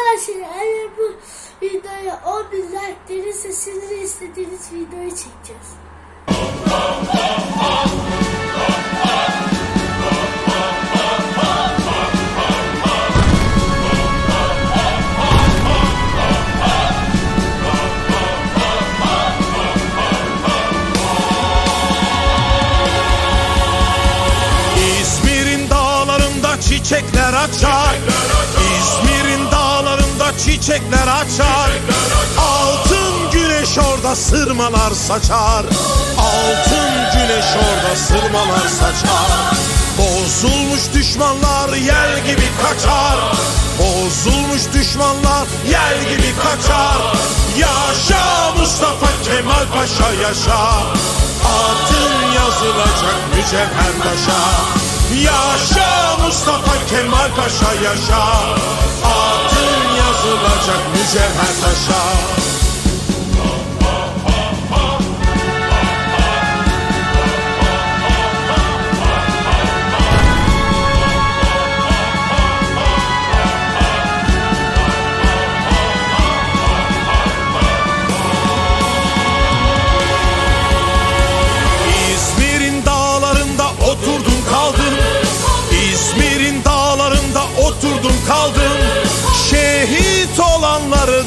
Arkadaşlar eğer bu videoya 10 bin like gelirse sizin istediğiniz videoyu çekeceğiz. Çiçekler açar dağlarında çiçekler açar. Altın güneş orada sırmalar saçar. Altın güneş orada sırmalar saçar Bozulmuş düşmanlar yel gibi kaçar. Bozulmuş düşmanlar yel gibi kaçar. Yaşa Mustafa Kemal Paşa yaşa. Adın yazılacak mücevher taşa Yaşa Mustafa Kemal Paşa yaşa. Adın yazılacak mücevher taşa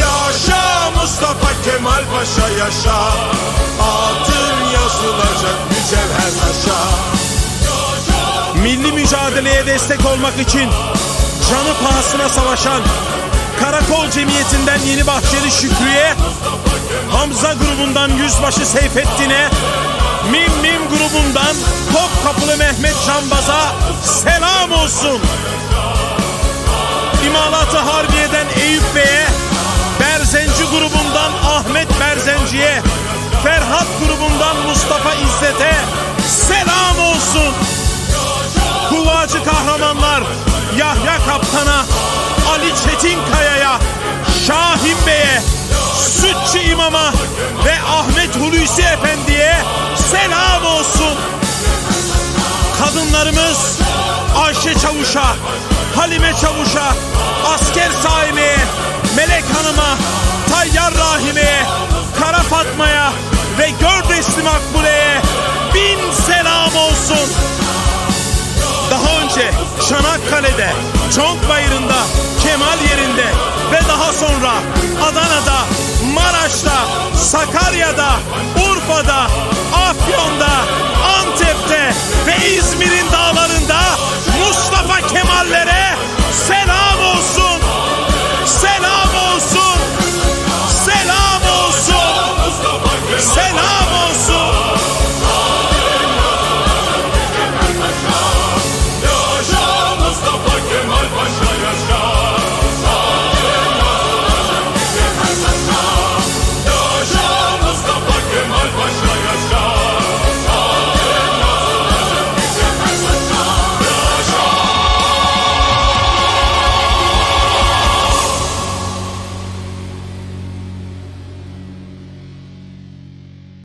Yaşa Mustafa Kemal Paşa yaşa Adın yazılacak mücevher taşa Milli mücadeleye destek olmak için canı pahasına savaşan Karakol Cemiyeti'nden Yeni Bahçeli Şükrü'ye Hamza grubundan Yüzbaşı Seyfettin'e Mim Mim grubundan Topkapılı Mehmet Canbaz'a selam olsun. İmalatı Harbiye'den Eyüp Bey'e grubundan Ahmet Berzenci'ye Ferhat grubundan Mustafa İzzet'e selam olsun. Kuvacı kahramanlar Yahya Kaptan'a, Ali Çetinkaya'ya, Şahin Bey'e, Sütçü İmam'a ve Ahmet Hulusi Efendi'ye selam olsun. Kadınlarımız Ayşe Çavuş'a, Halime Çavuş'a, Asker Saime'ye, Melek Hanım'a, Tayyar Rahime'ye, Kara Fatma'ya ve Gördesli Makbule'ye bin selam olsun. Daha önce Çanakkale'de, Çonkbayırı'nda, Kemal yerinde ve daha sonra Adana'da, Maraş'ta, Sakarya'da, Urfa'da, Afyon'da, Antep'te ve İzmir'in